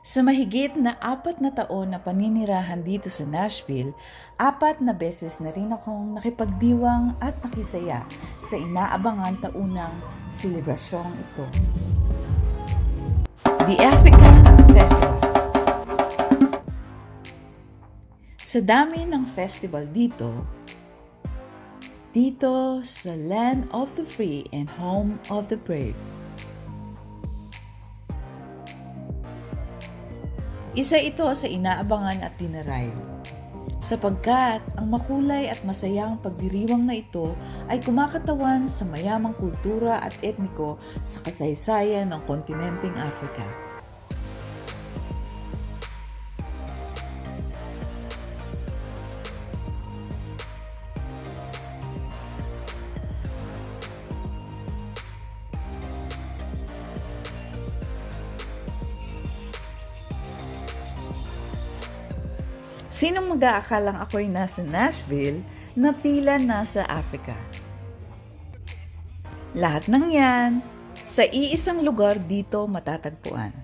Sa mahigit na apat na taon na paninirahan dito sa Nashville, apat na beses na rin akong nakipagdiwang at nakisaya sa inaabangan taunang selebrasyong ito. The African Festival Sa dami ng festival dito, dito sa land of the free and home of the brave, Isa ito sa inaabangan at tinarayo. Sapagkat ang makulay at masayang pagdiriwang na ito ay kumakatawan sa mayamang kultura at etniko sa kasaysayan ng kontinenteng Africa. Sinong mag-aakalang ako'y nasa Nashville na tila nasa Africa? Lahat ng yan, sa iisang lugar dito matatagpuan.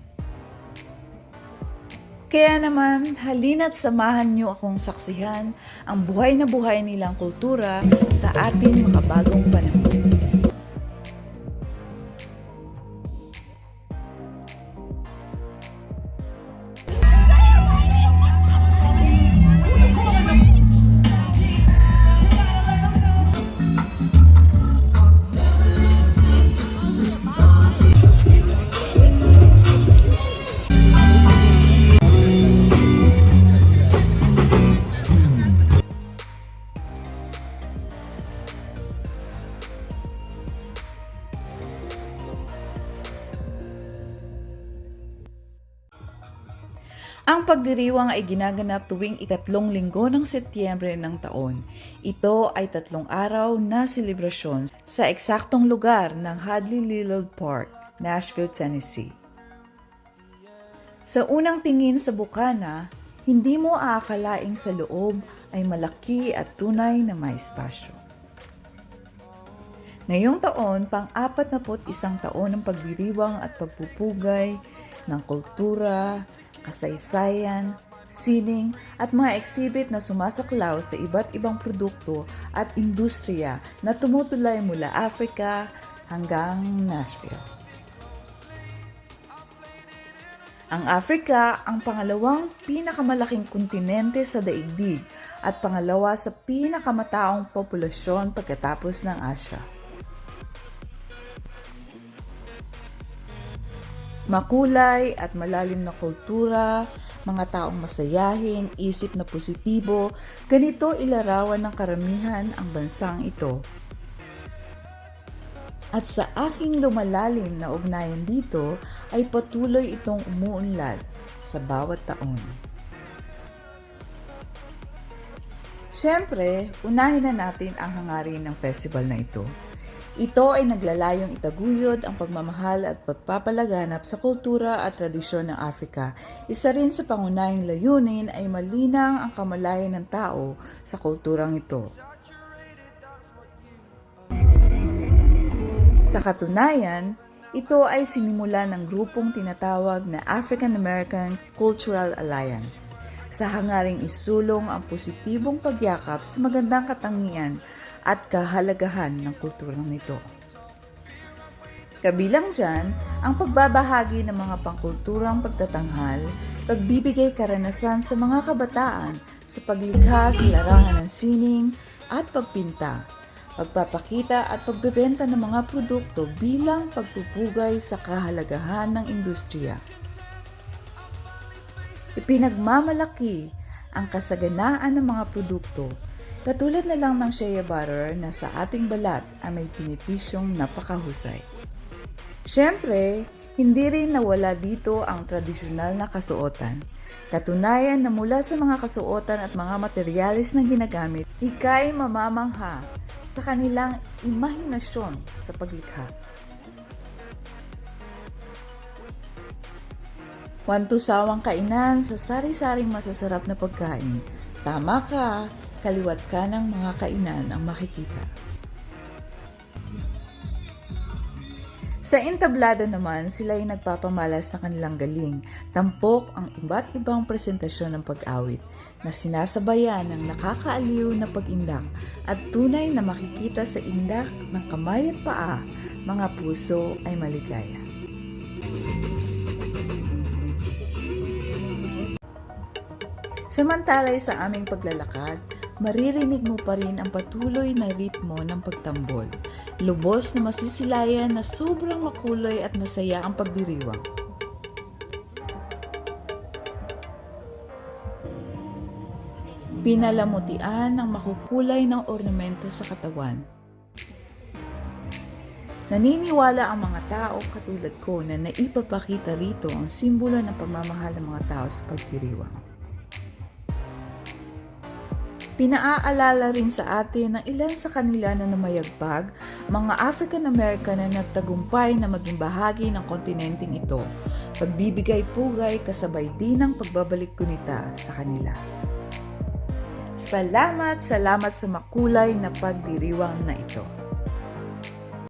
Kaya naman, halina't samahan niyo akong saksihan ang buhay na buhay nilang kultura sa ating makabagong panahon. Ang pagdiriwang ay ginaganap tuwing ikatlong linggo ng Setyembre ng taon. Ito ay tatlong araw na selebrasyon sa eksaktong lugar ng Hadley Lillard Park, Nashville, Tennessee. Sa unang tingin sa bukana, hindi mo aakalaing sa loob ay malaki at tunay na may espasyo. Ngayong taon, pang-apat na isang taon ng pagdiriwang at pagpupugay ng kultura, kasaysayan, sining at mga exhibit na sumasaklaw sa iba't ibang produkto at industriya na tumutulay mula Africa hanggang Nashville. Ang Africa ang pangalawang pinakamalaking kontinente sa daigdig at pangalawa sa pinakamataong populasyon pagkatapos ng Asya. Makulay at malalim na kultura, mga taong masayahin, isip na positibo, ganito ilarawan ng karamihan ang bansang ito. At sa aking lumalalim na ugnayan dito ay patuloy itong umuunlad sa bawat taon. Siyempre, unahin na natin ang hangarin ng festival na ito. Ito ay naglalayong itaguyod ang pagmamahal at pagpapalaganap sa kultura at tradisyon ng Afrika. Isa rin sa pangunahing layunin ay malinang ang kamalayan ng tao sa kulturang ito. Sa katunayan, ito ay sinimula ng grupong tinatawag na African American Cultural Alliance sa hangaring isulong ang positibong pagyakap sa magandang katangian at kahalagahan ng kulturang nito. Kabilang dyan, ang pagbabahagi ng mga pangkulturang pagtatanghal, pagbibigay karanasan sa mga kabataan sa paglikha sa larangan ng sining at pagpinta, pagpapakita at pagbebenta ng mga produkto bilang pagpupugay sa kahalagahan ng industriya. Ipinagmamalaki ang kasaganaan ng mga produkto Katulad na lang ng shea butter na sa ating balat ay may pinipisyong napakahusay. Siyempre, hindi rin nawala dito ang tradisyonal na kasuotan. Katunayan na mula sa mga kasuotan at mga materyales na ginagamit, ikay mamamangha sa kanilang imahinasyon sa paglikha. Wantusawang kainan sa sari-saring masasarap na pagkain. Tama ka, kaliwat ka ng mga kainan ang makikita. Sa entablado naman, sila ay nagpapamalas sa kanilang galing. Tampok ang iba't ibang presentasyon ng pag-awit na sinasabayan ng nakakaaliw na pag-indak at tunay na makikita sa indak ng kamay at paa, mga puso ay maligaya. Samantalay sa aming paglalakad, maririnig mo pa rin ang patuloy na ritmo ng pagtambol. Lubos na masisilayan na sobrang makulay at masaya ang pagdiriwang. Pinalamutian ng makukulay ng ornamento sa katawan. Naniniwala ang mga tao katulad ko na naipapakita rito ang simbolo ng pagmamahal ng mga tao sa pagdiriwang. Pinaaalala rin sa atin ng ilan sa kanila na namayagpag, mga African American na nagtagumpay na maging bahagi ng kontinenteng ito. Pagbibigay pugay kasabay din ng pagbabalik kunita sa kanila. Salamat, salamat sa makulay na pagdiriwang na ito.